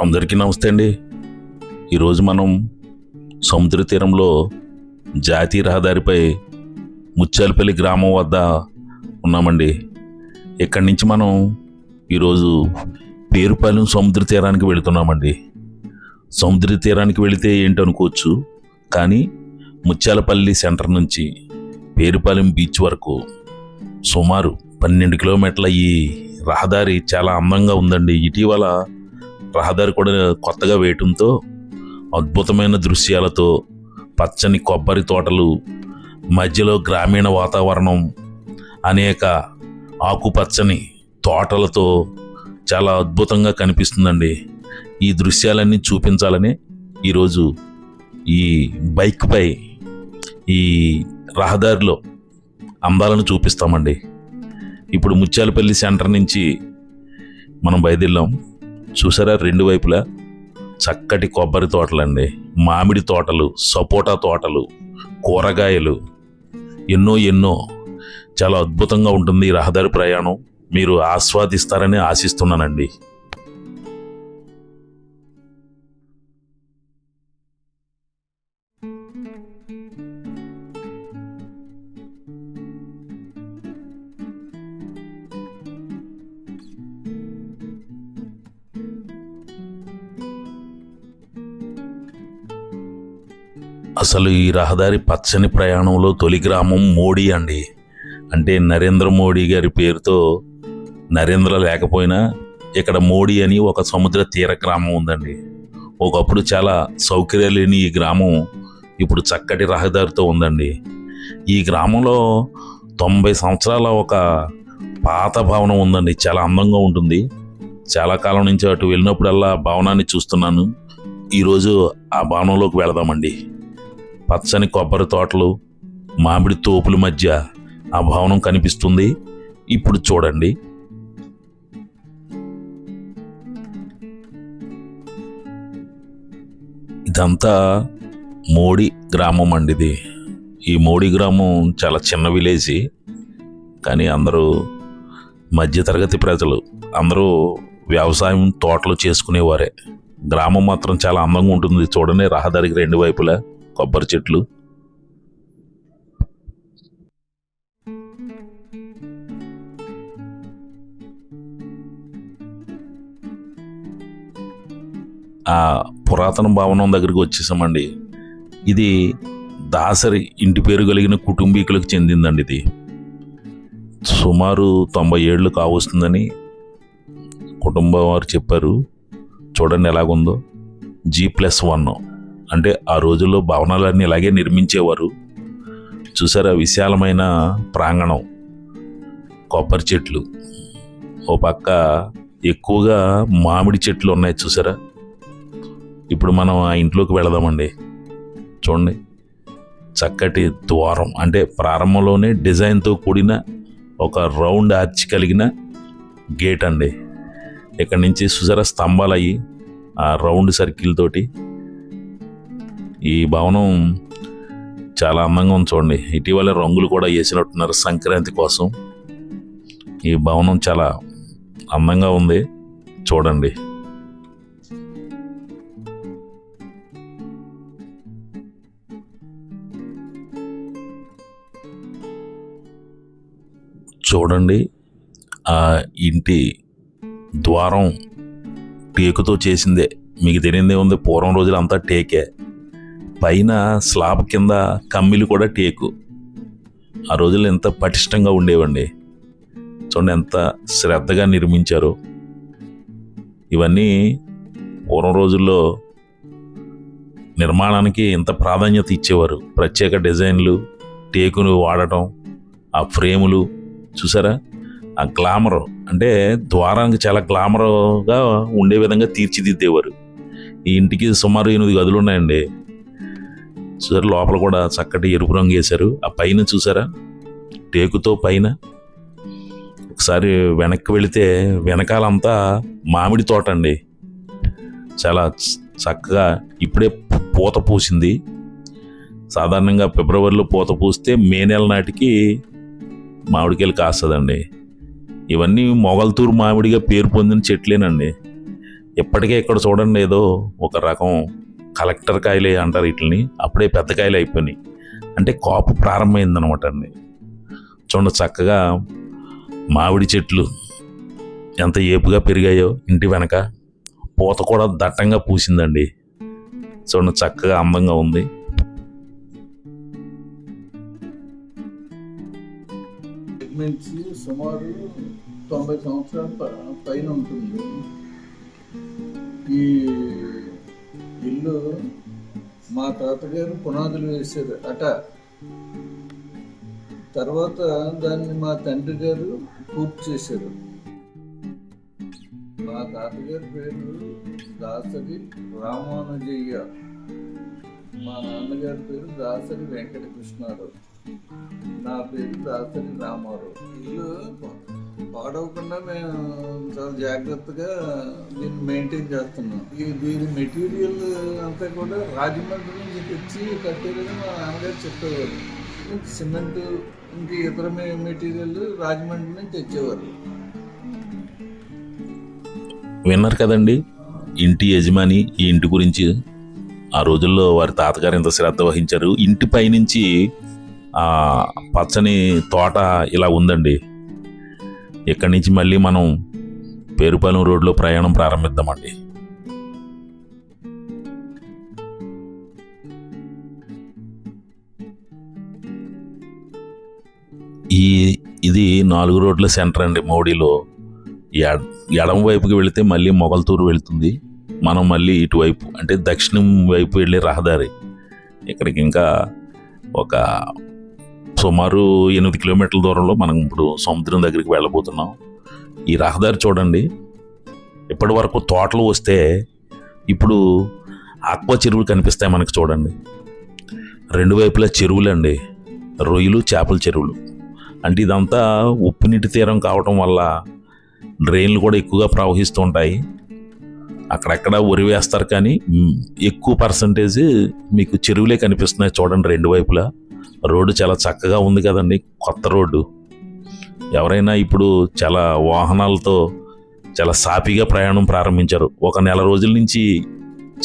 అందరికీ నమస్తే అండి. ఈరోజు మనం సముద్ర తీరంలో జాతీయ రహదారిపై ముత్యాలపల్లి గ్రామం వద్ద ఉన్నామండి. ఇక్కడి నుంచి మనం ఈరోజు పేరుపాలెం సముద్ర తీరానికి వెళుతున్నామండి. సముద్ర తీరానికి వెళితే ఏంటనుకోవచ్చు కానీ ముత్యాలపల్లి సెంటర్ నుంచి పేరుపాలెం బీచ్ వరకు సుమారు పన్నెండు కిలోమీటర్ల ఈ రహదారి చాలా అందంగా ఉందండి. ఇటీవల రహదారి కూడా కొత్తగా వేయటంతో అద్భుతమైన దృశ్యాలతో పచ్చని కొబ్బరి తోటలు మధ్యలో గ్రామీణ వాతావరణం అనేక ఆకుపచ్చని తోటలతో చాలా అద్భుతంగా కనిపిస్తుందండి. ఈ దృశ్యాలన్నీ చూపించాలని ఈరోజు ఈ బైక్పై ఈ రహదారిలో అందాలను చూపిస్తామండి. ఇప్పుడు ముత్యాలపల్లి సెంటర్ నుంచి మనం బయలుదేరాం చూసారా రెండు వైపులా? చక్కటి కొబ్బరి తోటలండి. మామిడి తోటలు సపోటా తోటలు కూరగాయలు ఎన్నో ఎన్నో. చాలా అద్భుతంగా ఉంటుంది ఈ రహదారి ప్రయాణం. మీరు ఆస్వాదిస్తారని ఆశిస్తున్నానండి. అసలు ఈ రహదారి పచ్చని ప్రయాణంలో తొలి గ్రామం మోడీ అండి. అంటే నరేంద్ర మోడీ గారి పేరుతో నరేంద్ర లేకపోయినా ఇక్కడ మోడీ అని ఒక సముద్ర తీర గ్రామం ఉందండి. ఒకప్పుడు చాలా సౌకర్యాలు లేని ఈ గ్రామం ఇప్పుడు చక్కటి రహదారితో ఉందండి. ఈ గ్రామంలో తొంభై సంవత్సరాల ఒక పాత భవనం ఉందండి. చాలా అందంగా ఉంటుంది. చాలా కాలం నుంచి అటు వెళ్ళినప్పుడల్లా భవనాన్ని చూస్తున్నాను. ఈరోజు ఆ భవనంలోకి వెళదామండి. పచ్చని కొబ్బరి తోటలు మామిడి తోపుల మధ్య ఆ భవనం కనిపిస్తుంది. ఇప్పుడు చూడండి. ఇదంతా మోడి గ్రామం అండి ఇది. ఈ మోడి గ్రామం చాలా చిన్న విలేజ్. కానీ అందరూ మధ్యతరగతి ప్రజలు అందరూ వ్యవసాయం తోటలు చేసుకునేవారే. గ్రామం మాత్రం చాలా అందంగా ఉంటుంది. చూడండి రహదారికి రెండు వైపులా. కొబ్బరి చెట్లు. ఆ పురాతన భవనం దగ్గరికి వచ్చేసామండి. ఇది దాసరి ఇంటి పేరు కలిగిన కుటుంబీకులకు చెందిందండి ఇది. సుమారు తొంభై ఏళ్ళు కావస్తుందని కుటుంబం వారు చెప్పారు. చూడండి ఎలాగుందో. జీ ప్లస్ వన్ అంటే ఆ రోజుల్లో భవనాలన్నీ ఇలాగే నిర్మించేవారు. చూసారా విశాలమైన ప్రాంగణం. కొబ్బరి చెట్లు. ఓ పక్క ఎక్కువగా మామిడి చెట్లు ఉన్నాయి చూసారా? ఇప్పుడు మనం ఆ ఇంట్లోకి వెళదామండి. చూడండి. చక్కటి ద్వారం. అంటే ప్రారంభంలోనే డిజైన్తో కూడిన ఒక రౌండ్ ఆర్చ్ కలిగిన గేట్ అండి ఇక్కడ నుంచి చూసారా స్తంభాలు అయ్యి ఆ రౌండ్ సర్కిల్ తోటి ఈ భవనం చాలా అందంగా ఉంది చూడండి. ఇటీవల రంగులు కూడా వేసినట్టున్నారు సంక్రాంతి కోసం. ఈ భవనం చాలా అందంగా ఉంది చూడండి. చూడండి ఆ ఇంటి ద్వారం టేకుతో చేసిందే. మీకు తెలియదే ఉంది పూర్వం రోజులు అంతా టేకే. పైన స్లాబ్ కింద కమ్మిలు కూడా టేకు. ఆ రోజుల్లో ఎంత పటిష్టంగా ఉండేవండి. చూడండి ఎంత శ్రద్ధగా నిర్మించారు. ఇవన్నీ పూర్వం రోజుల్లో నిర్మాణానికి ఇంత ప్రాధాన్యత ఇచ్చేవారు. ప్రత్యేక డిజైన్లు టేకును వాడటం ఆ ఫ్రేములు చూసారా? ఆ గ్లామర్ అంటే ద్వారానికి చాలా గ్లామర్గా ఉండే విధంగా తీర్చిదిద్దేవారు. ఈ ఇంటికి సుమారు ఎనిమిది గదులు ఉన్నాయండి. చూసారు లోపల కూడా చక్కటి ఎరుపు రంగు వేశారు. ఆ పైన చూసారా? టేకుతో పైన. ఒకసారి వెనక్కి వెళితే వెనకాలంతా మామిడి తోట అండి. చాలా చక్కగా ఇప్పుడే పూత పూసింది. సాధారణంగా ఫిబ్రవరిలో పూత పూస్తే మే నెల నాటికి మామిడికాయలు కాస్తుందండి. ఇవన్నీ మొగల్తూరు మామిడిగా పేరు పొందిన చెట్లేనండి. ఇప్పటికే ఇక్కడ చూడండి ఏదో ఒక రకం కలెక్టర్ కాయలే అంటారు వీటిని అప్పుడే పెద్ద కాయలు అయిపోయినాయి. అంటే కాపు ప్రారంభమైందనమాట అండి. చూడండి చక్కగా మామిడి చెట్లు ఎంత ఏపుగా పెరిగాయో ఇంటి వెనక. పూత కూడా దట్టంగా పూసిందండి. చూడండి చక్కగా అందంగా ఉంది. నుంచి సుమారు తొంభై సంవత్సరాల పైన ఉంటుంది. ఈ ఇల్లు మా తాతగారు పునాదులు వేశారు. అట. తర్వాత దాన్ని మా తండ్రి గారు పూర్తి చేశారు. మా తాతగారి పేరు దాసరి రామానుజయ్య. మా నాన్నగారి పేరు దాసరి వెంకటకృష్ణారావు. నా పేరు దాసరి రామారావు. ఇల్లు పాడవకుండా మేము చాలా జాగ్రత్తగా దీన్ని మెయింటైన్ చేస్తున్నాం. ఈ దీని మెటీరియల్ అంతా కూడా రాజమండ్రి నుంచి తెచ్చి కట్టేదని మా నాన్నగారు చెప్పేవారు. సిమెంట్ ఇంక ఇతర మెటీరియల్ రాజమండ్రి నుంచి తెచ్చేవారు. విన్నారు కదండి? ఇంటి యజమాని ఈ ఇంటి గురించి. ఆ రోజుల్లో వారి తాతగారు ఎంత శ్రద్ధ వహించారు. ఇంటి పైనుంచి ఆ పచ్చని తోట ఇలా ఉందండి. ఇక్కడి నుంచి మళ్ళీ మనం పేరుపాలెం రోడ్లో ప్రయాణం ప్రారంభిద్దామండి. ఈ ఇది నాలుగు రోడ్ల సెంటర్ అండి మోడీలో. ఎడ- ఎడమ వైపుకి వెళితే మళ్ళీ మొగల్తూరు వెళ్తుంది. మనం మళ్ళీ ఇటువైపు అంటే దక్షిణం వైపు వెళ్ళే రహదారి. ఇక్కడికి ఇంకా ఒక సుమారు ఎనిమిది కిలోమీటర్ల దూరంలో మనం ఇప్పుడు సముద్రం దగ్గరికి వెళ్ళబోతున్నాం. ఈ రహదారి చూడండి. ఇప్పటి వరకు తోటలు వస్తే ఇప్పుడు ఆక్వా చెరువులు కనిపిస్తాయి మనకి చూడండి. రెండు వైపులా చెరువులండి. రొయ్యలు చేపల చెరువులు. అంటే ఇదంతా ఉప్పు నీటి తీరం కావటం వల్ల డ్రైన్లు కూడా ఎక్కువగా ప్రవహిస్తూ ఉంటాయి. అక్కడక్కడ వరి వేస్తారు కానీ ఎక్కువ పర్సంటేజ్ మీకు చెరువులే కనిపిస్తున్నాయి చూడండి రెండు వైపులా. రోడ్డు చాలా చక్కగా ఉంది కదండి కొత్త రోడ్డు. ఎవరైనా ఇప్పుడు చాలా వాహనాలతో చాలా సాఫీగా ప్రయాణం ప్రారంభించారు. ఒక నెల రోజుల నుంచి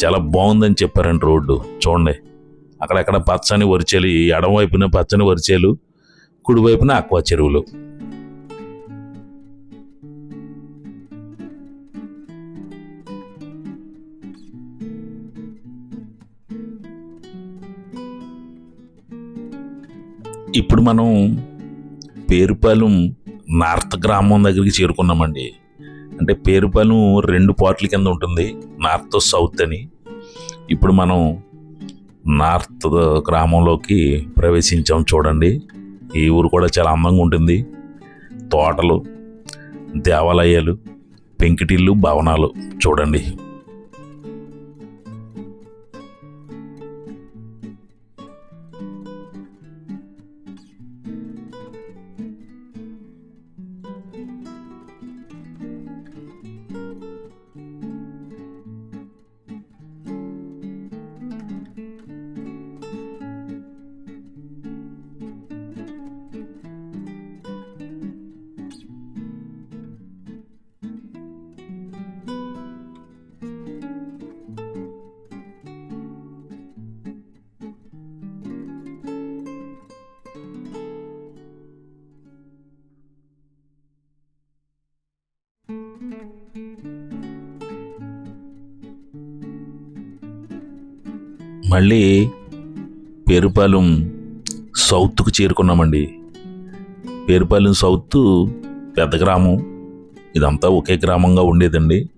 చాలా బాగుందని చెప్పారండి రోడ్డు. చూడండి అక్కడక్కడ పచ్చని వరిచేలు ఈ పచ్చని వరిచేలు కుడివైపున ఆక్వా చెరువులు. ఇప్పుడు మనం పేరుపాలెం నార్త్ గ్రామం దగ్గరికి చేరుకున్నామండి. అంటే పేరుపాలెం రెండు పార్ట్ల కింద ఉంటుంది. నార్త్ సౌత్ అని. ఇప్పుడు మనం నార్త్ గ్రామంలోకి ప్రవేశించాం చూడండి. ఈ ఊరు కూడా చాలా అందంగా ఉంటుంది. తోటలు దేవాలయాలు పెంకిటిల్లు భవనాలు చూడండి. మళ్ళీ పేరుపాలెం సౌత్కు చేరుకున్నామండి. పేరుపాలెం సౌత్ పెద్ద గ్రామం. ఇదంతా ఒకే గ్రామంగా ఉండేదండి.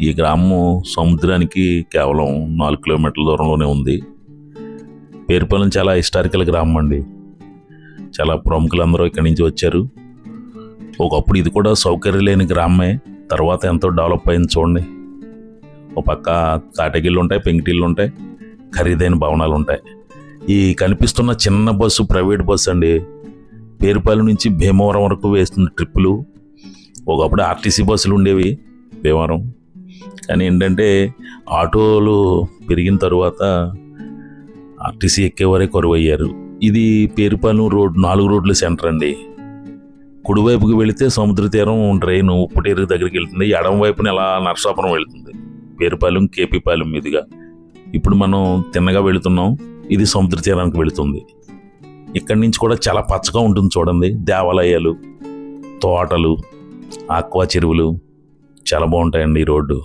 ఈ గ్రామం సముద్రానికి కేవలం నాలుగు కిలోమీటర్ల దూరంలోనే ఉంది. పేరుపాలెం చాలా హిస్టారికల్ గ్రామం అండి. చాలా ప్రముఖులందరూ ఇక్కడి నుంచి వచ్చారు. ఒకప్పుడు ఇది కూడా సౌకర్యం లేని గ్రామమే తర్వాత ఎంతో డెవలప్ అయింది చూడండి. ఒక పక్క తాటగిళ్ళు ఉంటాయి పెంకిటిళ్ళు ఉంటాయి ఖరీదైన భవనాలు ఉంటాయి. ఈ కనిపిస్తున్న చిన్న బస్సు ప్రైవేట్ బస్సు అండి. పేరుపాలెం నుంచి భీమవరం వరకు వేస్తున్న ట్రిప్పులు. ఒకప్పుడు ఆర్టీసీ బస్సులు ఉండేవి భీమవరం. కానీ ఏంటంటే ఆటోలు పెరిగిన తర్వాత ఆర్టీసీ ఎక్కేవారే కొరవయ్యారు. ఇది పేరుపాలెం రోడ్ నాలుగు రోడ్ల సెంటర్ అండి. కుడివైపుకి వెళితే సముద్ర తీరం ట్రైన్ ఉప్పుటేరు దగ్గరికి వెళ్తుంది. ఎడం వైపున ఇలా నర్సాపురం వెళ్తుంది. పేరుపాలెం కేపీపాలెం మీదుగా. ఇప్పుడు మనం తిన్నగా వెళుతున్నాం. ఇది సముద్ర తీరానికి వెళుతుంది. ఇక్కడి నుంచి కూడా చాలా పచ్చగా ఉంటుంది చూడండి. దేవాలయాలు తోటలు ఆక్వా చెరువులు చాలా బాగుంటాయండి ఈ రోడ్డు.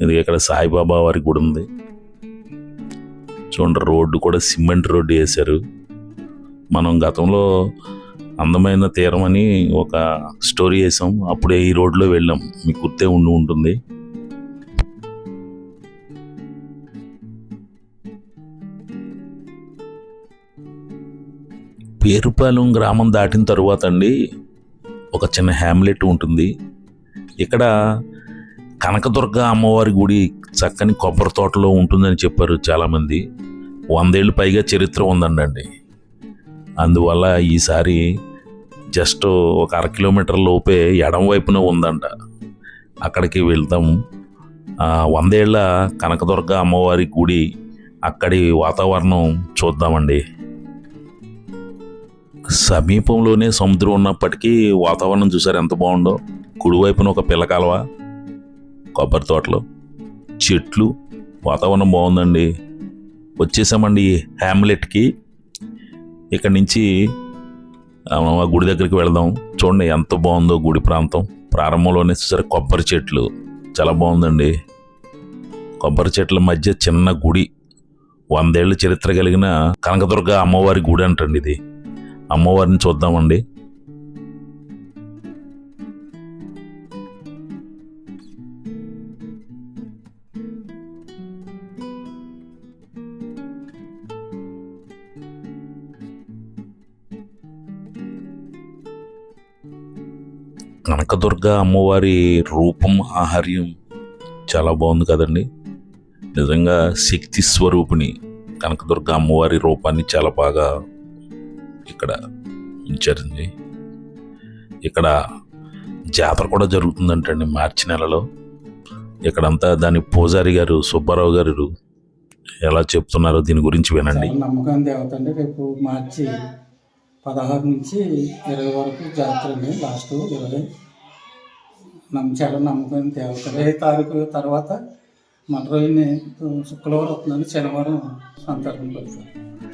ఇది ఇక్కడ సాయిబాబా వారి గుడి ఉంది. చూడండి రోడ్డు కూడా సిమెంట్ రోడ్డు వేశారు. మనం గతంలో అందమైన తీరం అని ఒక స్టోరీ వేసాం అప్పుడే ఈ రోడ్లో వెళ్ళాం. మీకు గుర్తే ఉండి ఉంటుంది. పేరుపాలెం గ్రామం దాటిన తరువాత అండి ఒక చిన్న హ్యామ్లెట్ ఉంటుంది. ఇక్కడ కనకదుర్గ అమ్మవారి గుడి చక్కని కొబ్బరి తోటలో ఉంటుందని చెప్పారు చాలామంది. వందేళ్ళు పైగా చరిత్ర ఉందండి అందువల్ల ఈసారి జస్ట్ ఒక అర కిలోమీటర్ లోపే ఎడం వైపున ఉందంట. అక్కడికి వెళ్తాం. వందేళ్ళ కనకదుర్గ అమ్మవారి గుడి అక్కడి వాతావరణం చూద్దామండి. సమీపంలోనే సముద్రం ఉన్నప్పటికీ వాతావరణం చూసారు ఎంత బాగుందో. కుడివైపున ఒక పిల్లకాలవ కొబ్బరి తోటలు చెట్లు వాతావరణం బాగుందండి. వచ్చేసామండి హ్యామ్లెట్కి ఇక్కడ నుంచి ఆ, ఆ గుడి దగ్గరికి వెళదాం. చూడండి ఎంత బాగుందో గుడి ప్రాంతం. ప్రారంభంలోనే సరే కొబ్బరి చెట్లు. చాలా బాగుందండి. కొబ్బరి చెట్ల మధ్య చిన్న గుడి. వందేళ్ళ చరిత్ర కలిగిన కనకదుర్గ అమ్మవారి గుడి అంటండి ఇది. అమ్మవారిని చూద్దామండి. కనకదుర్గ అమ్మవారి రూపం ఆహార్యం చాలా బాగుంది కదండి. నిజంగా శక్తి స్వరూపిణి కనకదుర్గ అమ్మవారి రూపాన్ని చాలా బాగా ఇక్కడ ఉంచారండి. ఇక్కడ జాతర కూడా జరుగుతుందంటండి మార్చి నెలలో. ఇక్కడంతా దాని పూజారి గారు సుబ్బారావు గారు ఎలా చెప్తున్నారో దీని గురించి వినండి. నమ్మకం దేవత అండి. రేపు మార్చి పదహారు నుంచి ఇరవై వరకు జాతర అండి లాస్ట్ ఇరవై నమ్మ నమ్మకం దేవత. ఇరవై తారీఖు తర్వాత మన రోజుని శుక్రవారం వస్తుందని శనివారం సంతర్పణ పెడతారు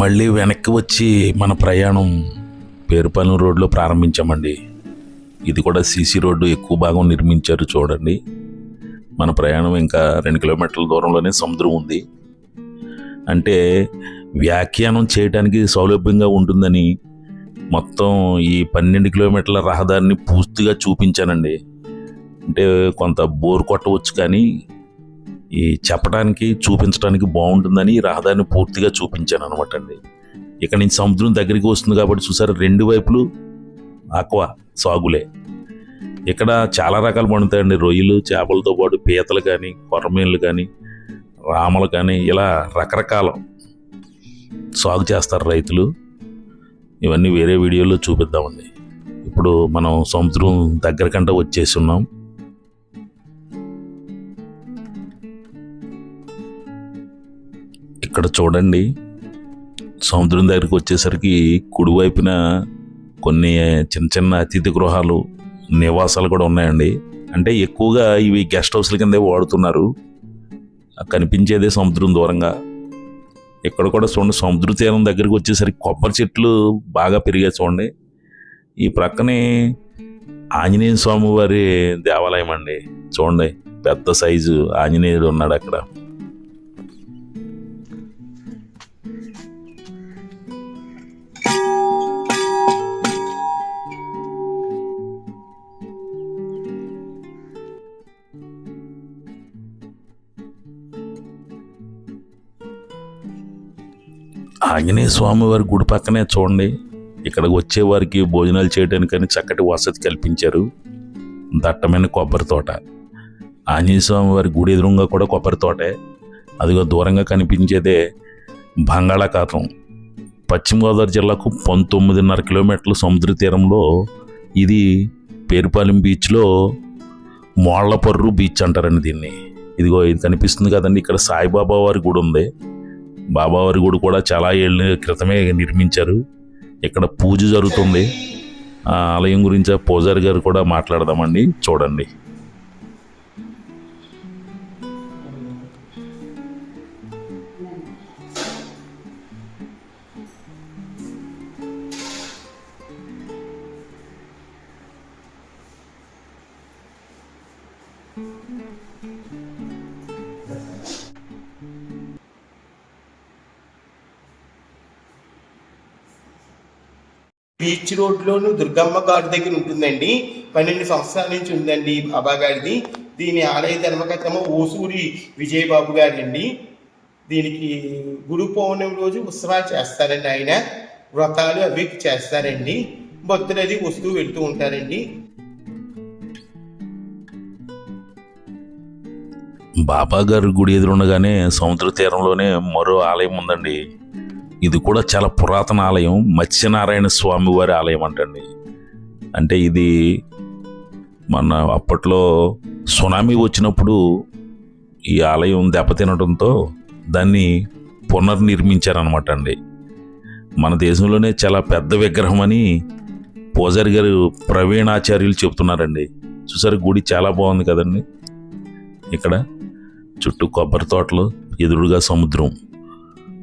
మళ్ళీ వెనక్కి వచ్చి మన ప్రయాణం పేరుపాలెం రోడ్లో ప్రారంభించామండి. ఇది కూడా సీసీ రోడ్డు ఎక్కువ భాగం నిర్మించారు చూడండి. మన ప్రయాణం ఇంకా రెండు కిలోమీటర్ల దూరంలోనే సముద్రం ఉంది. అంటే వ్యాఖ్యానం చేయడానికి సౌలభ్యంగా ఉంటుందని మొత్తం ఈ పన్నెండు కిలోమీటర్ల రహదారిని పూర్తిగా చూపించానండి. అంటే కొంత బోర్ కొట్టవచ్చు కానీ ఈ చెప్పడానికి చూపించడానికి బాగుంటుందని ఈ రహదారిని పూర్తిగా చూపించాను అనమాట అండి. ఇక్కడ నుంచి సముద్రం దగ్గరికి వస్తుంది కాబట్టి చూసారు రెండు వైపులు ఆక్వా సాగులే. ఇక్కడ చాలా రకాలు పండుతాయండి. రొయ్యలు చేపలతో పాటు పీతలు కానీ కొర్రమీన్లు కానీ రామలు కానీ ఇలా రకరకాల సాగు చేస్తారు రైతులు. ఇవన్నీ వేరే వీడియోలో చూపిద్దామండి. ఇప్పుడు మనం సముద్రం దగ్గరకంట వచ్చేసి ఉన్నాం. ఇక్కడ చూడండి. సముద్రం దగ్గరికి వచ్చేసరికి కుడివైపున కొన్ని చిన్న చిన్న అతిథి గృహాలు నివాసాలు కూడా ఉన్నాయండి. అంటే ఎక్కువగా ఇవి గెస్ట్ హౌస్ల కిందే వాడుతున్నారు. కనిపించేదే సముద్రం దూరంగా. ఇక్కడ కూడా చూడండి సముద్ర తీరం దగ్గరికి వచ్చేసరికి కొబ్బరి చెట్లు బాగా పెరిగాయి చూడండి. ఈ ప్రక్కనే ఆంజనేయ స్వామి వారి దేవాలయం అండి. చూడండి పెద్ద సైజు ఆంజనేయుడు ఉన్నాడు అక్కడ. ఆంజనేయ స్వామి వారి గుడి పక్కనే చూడండి. ఇక్కడికి వచ్చే వారికి భోజనాలు చేయడానికని చక్కటి వసతి కల్పించారు. దట్టమైన కొబ్బరి తోట. ఆంజనేయ స్వామి వారి గుడి ఎదురుగా కూడా కొబ్బరి తోటే. అదిగో దూరంగా కనిపించేదే బంగాళాఖాతం. పశ్చిమ గోదావరి జిల్లాకు పంతొమ్మిదిన్నర కిలోమీటర్ల సముద్ర తీరంలో ఇది పేరుపాలెం బీచ్లో మోళ్ళపర్రు బీచ్ అంటారండి దీన్ని. ఇదిగో ఇది కనిపిస్తుంది కదండి ఇక్కడ సాయిబాబా వారి గుడి ఉంది. బాబావారి గుడి కూడా చాలా ఏళ్ళ క్రితమే నిర్మించారు. ఇక్కడ పూజ జరుగుతుంది. ఆ ఆలయం గురించి పూజారి గారు కూడా మాట్లాడదామండి. చూడండి. బీచ్ రోడ్లోను దుర్గమ్మ గారి దగ్గర ఉంటుందండి. పన్నెండు సంవత్సరాల నుంచి ఉందండి బాబా గారిది. దీని ఆలయ ధర్మకర్తము ఓసూరి విజయబాబు గారండి. దీనికి గురు పౌర్ణమి రోజు ఉత్సవాలు చేస్తారండి ఆయన. వ్రతాలు అవి చేస్తారండి. భక్తులు అది వస్తూ వెళ్తూ ఉంటారండి. బాబాగారు గుడి ఎదురుండగానే సముద్ర తీరంలోనే మరో ఆలయం ఉందండి. ఇది కూడా చాలా పురాతన ఆలయం. మత్స్యనారాయణ స్వామి వారి ఆలయం అంటండి. అంటే ఇది మన అప్పట్లో సునామీ వచ్చినప్పుడు ఈ ఆలయం దెబ్బతినడంతో దాన్ని పునర్నిర్మించారనమాట అండి. మన దేశంలోనే చాలా పెద్ద విగ్రహం అని పూజారి గారు ప్రవీణాచార్యులు చెప్తున్నారండి. చూసారు గుడి చాలా బాగుంది కదండి. ఇక్కడ చుట్టూ కొబ్బరి తోటలు ఎదురుగా సముద్రం.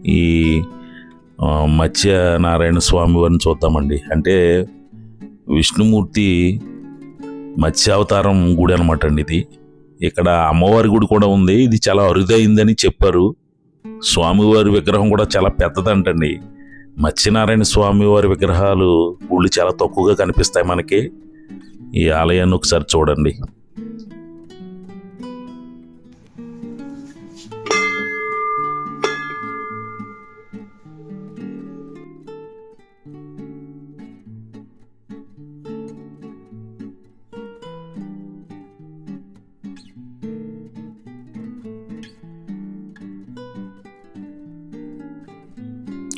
ఈ మత్స్య నారాయణ స్వామి వారిని చూద్దామండి. అంటే విష్ణుమూర్తి మత్స్యావతారం గుడి అనమాట అండి ఇది. ఇక్కడ అమ్మవారి గుడి కూడా ఉంది. ఇది చాలా అరుదైందని చెప్పారు. స్వామివారి విగ్రహం కూడా చాలా పెద్దదంటండి. మత్స్యనారాయణ స్వామివారి విగ్రహాలు గుళ్ళు చాలా తక్కువగా కనిపిస్తాయి మనకి. ఈ ఆలయాన్ని ఒకసారి చూడండి.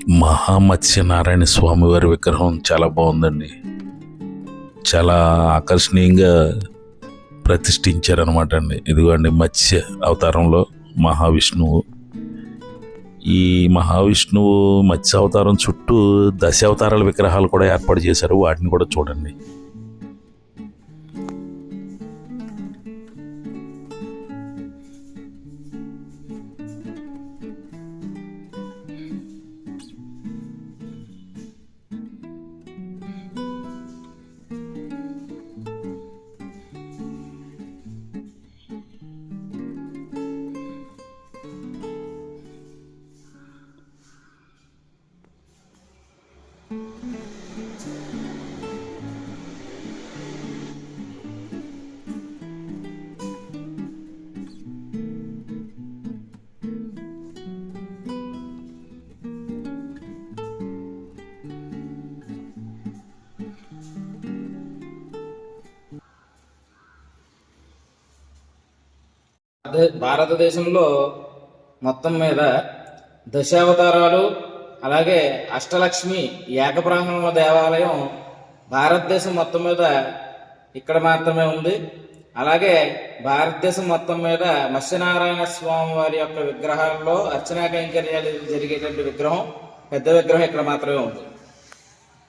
మహామత్స్య నారాయణ స్వామి వారి విగ్రహం చాలా బాగుందండి. చాలా ఆకర్షణీయంగా ప్రతిష్ఠించారనమాట అండి. ఇదిగోండి మత్స్య అవతారంలో మహావిష్ణువు. ఈ మహావిష్ణువు మత్స్య అవతారం చుట్టూ దశ అవతారాల విగ్రహాలు కూడా ఏర్పాటు చేశారు. వాటిని కూడా చూడండి. భారతదేశంలో మొత్తం మీద దశావతారాలు అలాగే అష్టలక్ష్మి ఏకబ్రాహ్మణ దేవాలయం భారతదేశం మొత్తం మీద ఇక్కడ మాత్రమే ఉంది. అలాగే భారతదేశం మొత్తం మీద మత్స్యనారాయణ స్వామి వారి యొక్క విగ్రహాల్లో అర్చనా కైంకర్యాలు జరిగేటువంటి విగ్రహం పెద్ద విగ్రహం ఇక్కడ మాత్రమే ఉంది.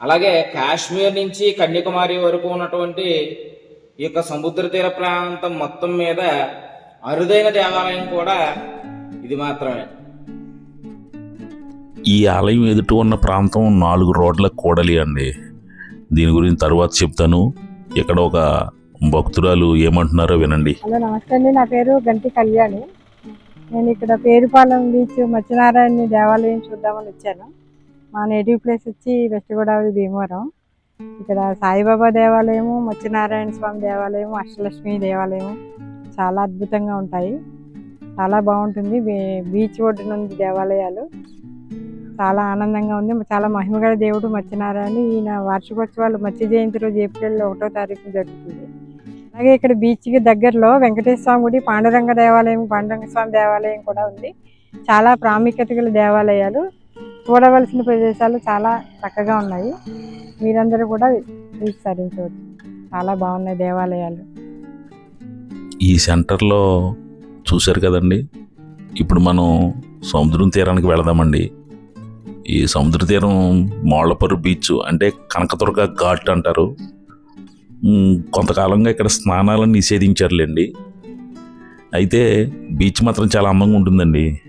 అలాగే కాశ్మీర్ నుంచి కన్యాకుమారి వరకు ఉన్నటువంటి ఈ యొక్క సముద్ర తీర ప్రాంతం మొత్తం మీద అరుదైన దేవాలయం కూడా ఇది మాత్రమే. ఈ ఆలయం ఎదుట ఉన్న ప్రాంతం నాలుగు రోడ్ల కూడలి అండి. దీని గురించి తర్వాత చెప్తాను. ఇక్కడ ఒక భక్తురాలు ఏమంటున్నారో వినండి. హలో నమస్తే అండి. నా పేరు గంటి కళ్యాణి. నేను ఇక్కడ పేరుపాలెం బీచ్ మత్స్యనారాయణ దేవాలయం చూద్దామని వచ్చాను. మా నేటివ్ ప్లేస్ వచ్చి వెస్ట్ గోదావరి భీమవరం. ఇక్కడ సాయిబాబా దేవాలయము మత్స్యనారాయణ స్వామి దేవాలయం అష్టలక్ష్మి దేవాలయం చాలా అద్భుతంగా ఉంటాయి చాలా బాగుంటుంది బీ- బీచ్ ఒడ్డున ఉంది దేవాలయాలు చాలా ఆనందంగా ఉంది చాలా మహిమగల దేవుడు మత్స్యనారాయణ ఈయన వార్షికోత్సవాలు మత్స్య జయంతి రోజు ఏప్రిల్ ఒకటో తారీఖు జరుగుతుంది అలాగే ఇక్కడ బీచ్కి దగ్గరలో వెంకటేశ్వర స్వామి గుడి పాండురంగ దేవాలయం పాండురంగ స్వామి దేవాలయం కూడా ఉంది చాలా ప్రాముఖ్యత గల దేవాలయాలు చూడవలసిన ప్రదేశాలు చాలా చక్కగా ఉన్నాయి మీరందరూ కూడా వీక్షించవచ్చు చాలా బాగున్నాయి దేవాలయాలు ఈ సెంటర్లో చూశారు కదండి. ఇప్పుడు మనం సముద్రం తీరానికి వెళదామండి. ఈ సముద్ర తీరం మోళ్ళపర్రు బీచ్ అంటే కనకదుర్గ ఘాట్ అంటారు. కొంతకాలంగా ఇక్కడ స్నానాలను నిషేధించారులేండి. అయితే బీచ్ మాత్రం చాలా అందంగా ఉంటుందండి.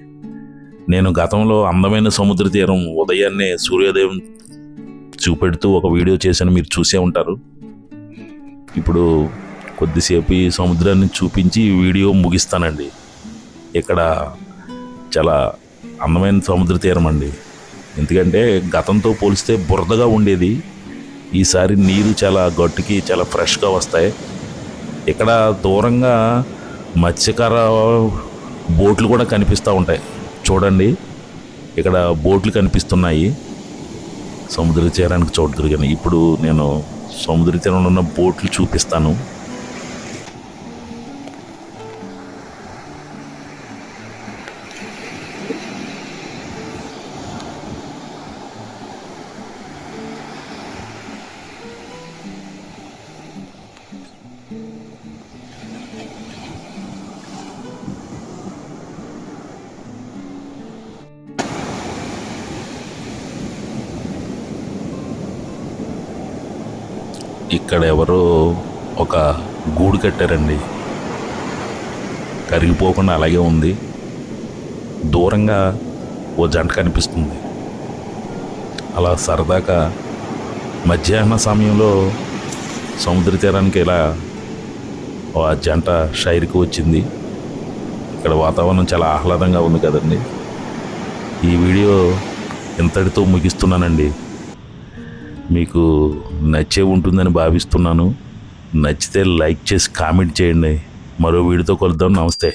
నేను గతంలో అందమైన సముద్ర తీరం ఉదయాన్నే సూర్యోదయం చూపెడుతూ ఒక వీడియో చేశాను మీరు చూసే ఉంటారు. ఇప్పుడు కొద్దిసేపు ఈ సముద్రాన్ని చూపించి వీడియో ముగిస్తానండి. ఇక్కడ చాలా అందమైన సముద్ర తీరం అండి. ఎందుకంటే గతంతో పోలిస్తే బురదగా ఉండేది. ఈసారి నీరు చాలా గట్టుకి చాలా ఫ్రెష్గా వస్తాయి. ఇక్కడ దూరంగా మత్స్యకార బోట్లు కూడా కనిపిస్తూ ఉంటాయి. చూడండి. ఇక్కడ బోట్లు కనిపిస్తున్నాయి. సముద్ర తీరానికి చూడదురు కానీ ఇప్పుడు నేను సముద్ర తీరంలో ఉన్న బోట్లు చూపిస్తాను. ఇక్కడ ఎవరో ఒక గూడు కట్టారండి. కరిగిపోకుండా అలాగే ఉంది. దూరంగా ఓ జంట కనిపిస్తుంది. అలా సరదాగా మధ్యాహ్న సమయంలో సముద్ర తీరానికి ఇలా ఆ జంట షైర్కి వచ్చింది. ఇక్కడ వాతావరణం చాలా ఆహ్లాదంగా ఉంది కదండి. ఈ వీడియో ఇంతటితో ముగిస్తున్నానండి. మీకు నచ్చే ఉంటుందని భావిస్తున్నాను. నచ్చితే లైక్ చేసి కామెంట్ చేయండి. మరో వీడితో కలుద్దాం. నమస్తే.